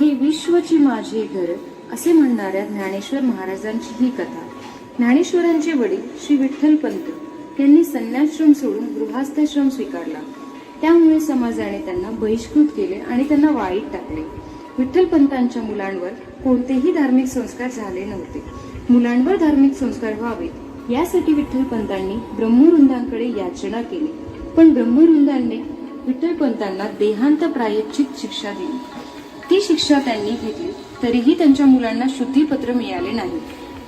हे विश्वची माझे घर असे म्हणणाऱ्या ज्ञानेश्वर महाराजांची ही कथा. ज्ञानेश्वरांचे वडील श्री विठ्ठल पंत यांनी संन्याश्रम सोडून गृहास्थाश्रम स्वीकारला. त्यामुळे समाजाने त्यांना बहिष्कृत केले आणि त्यांना वाईट टाकले. विठ्ठल पंतांच्या मुलांवर कोणतेही धार्मिक संस्कार झाले नव्हते. मुलांवर धार्मिक संस्कार व्हावेत यासाठी विठ्ठल पंतांनी ब्रह्मवृंदांकडे याचना केली. पण ब्रह्मवृंदांनी विठ्ठल पंतांना देहांत प्रायश्चित शिक्षा दिली. ती शिक्षा त्यांनी घेतली तरीही त्यांच्या मुलांना शुद्धीपत्र मिळाले नाही.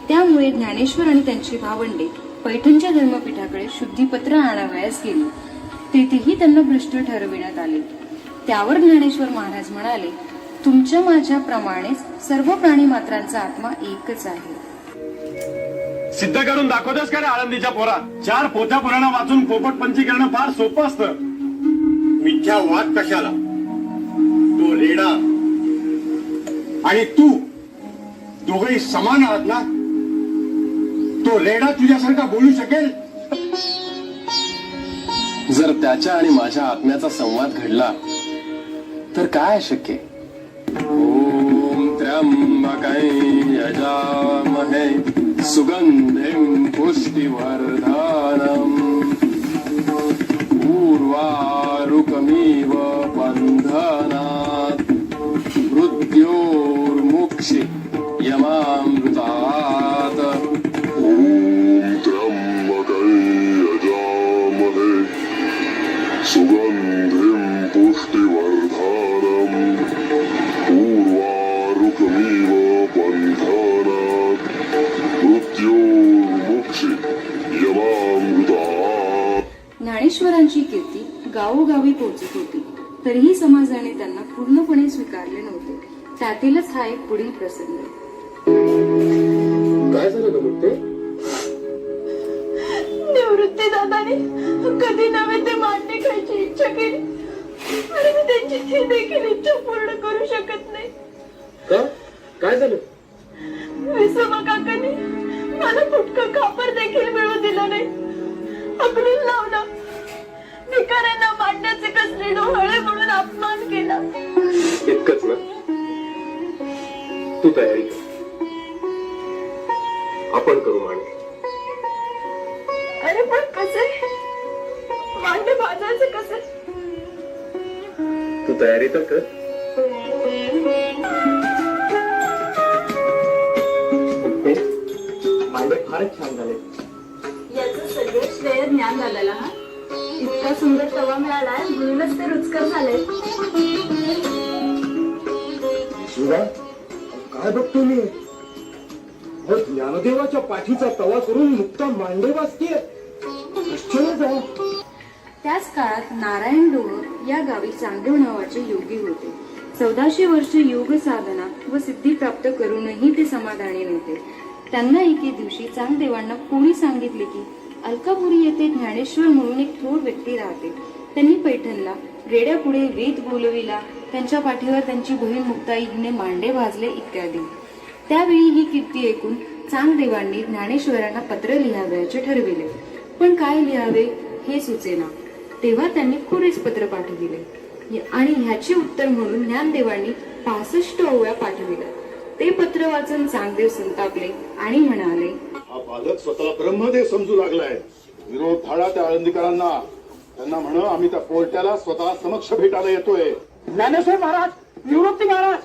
त्यामुळे ज्ञानेश्वर आणि त्यांची भावंडे पैठणच्या धर्मपीठाकडे शुद्धीपत्र आणावयास गेली. तेथेही त्यांना भ्रष्ट ठरविण्यात आले. त्यावर ज्ञानेश्वर महाराज म्हणाले तुमच्या माझ्याप्रमाणेच सर्व प्राणी मात्रांचा आत्मा एकच आहे. सिद्ध करून दाखवतेस का रे आळंदीच्या पोरा चार पोथ्या पुराणा वाचून पोपट पंची करणं फार सोपं असतं. मिथ्या वाद कशाला? आणि तू दोघही समान आहात ना? तो रेडा तुझ्यासारखा बोलू शकेल? जर त्याच्या आणि माझ्या आत्म्याचा संवाद घडला तर काय शक्य? ओम त्र्यंबकै यजामहे। सुगंधिं पुष्टिवर्धनम् सुगन्धिं पुष्टिवर्धनम्। पूर्वारुकमिव बन्धनात्। मृत्योर्मुक्षि यमामृतात्। ज्ञानेश्वरांची कीर्ती गावोगावी पोहोचत होती. तरीही समाजाने त्यांना पूर्णपणे स्वीकारले नव्हते. त्यातीलच हा एक पुढील प्रसंग. काय झालं निवृत्ती दादाने कधी नव्हे आणि मी त्यांची ती देखील इच्छा पूर्ण करू शकत नाही. का? काय झालं? विसोबा काकाने मला फुटकं खापर देखील मिळू दिलं नाही. अकडून लावलं. भिकाऱ्यांना मांडण्याचे कसले डोहळे म्हणून अपमान केला. इतकंच ना? तू तयारी कर. आपण करू मांडे अरे पण कसे मांडे भाजायचे कसे तयारी तर कर मांडे फारच छान झाले. याचं सगळे श्रेय ज्ञान झालेला हा? इतका सुंदर तवा मिळालाय म्हणूनच ते रुचकर झाले काय बघतो मी? ज्ञानदेवाच्या पाठीचा तवा करून नुकता मांडे वाचतीये. आश्चर्य. त्याच काळात नारायण डोंगर या गावी चांदेव नावाचे योगी होते. चौदाशे वर्ष योग साधना व सिद्धी प्राप्त करूनही ते समाधानी नव्हते. त्यांना एके दिवशी चांगदेवांना कोणी सांगितले की अलकापुरी येथे ज्ञानेश्वर म्हणून एक थोर व्यक्ती राहते. त्यांनी पैठणला रेड्यापुढे वेद बोलविला त्यांच्या पाठीवर त्यांची बहीण मुक्ताईने मांडे भाजले इत्यादी. त्यावेळी ही कीर्ती ऐकून चांगदेवांनी ज्ञानेश्वरांना पत्र लिहावयाचे ठरविले. पण काय लिहावे हे सुचेना. तेव्हा त्यांनी कोरेच पत्र पाठविले. य- आणि ह्याचे उत्तर म्हणून ज्ञानदेवांनी पासष्ट ओव्या पाठविल्या. ते पत्र वाचून चांगदेव संतापले आणि म्हणाले हा बालक स्वतःला ब्रह्मदेव समजू लागलाय. विरोध धाडा त्या आळंदीकरांना. त्यांना म्हण आम्ही त्या पोरट्याला स्वतः समक्ष भेटायला येतोय. ज्ञानेश्वर महाराज निवृत्ती महाराज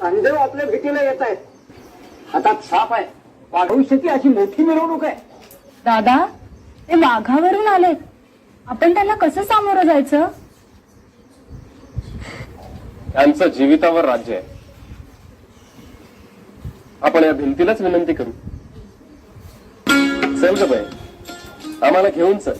चांदेव आपल्या भेटीला येत आहेत. हातात साप आहे. भविष्याची अशी मोठी मिरवणूक आहे. दादा ते वाघावरून आलेत. आपण त्यांना कसं सामोरं जायचं? त्यांचं जीवितावर राज्य आहे. आपण या भिंतीलाच विनंती करू. चल ग बाई. आम्हाला घेऊन चल.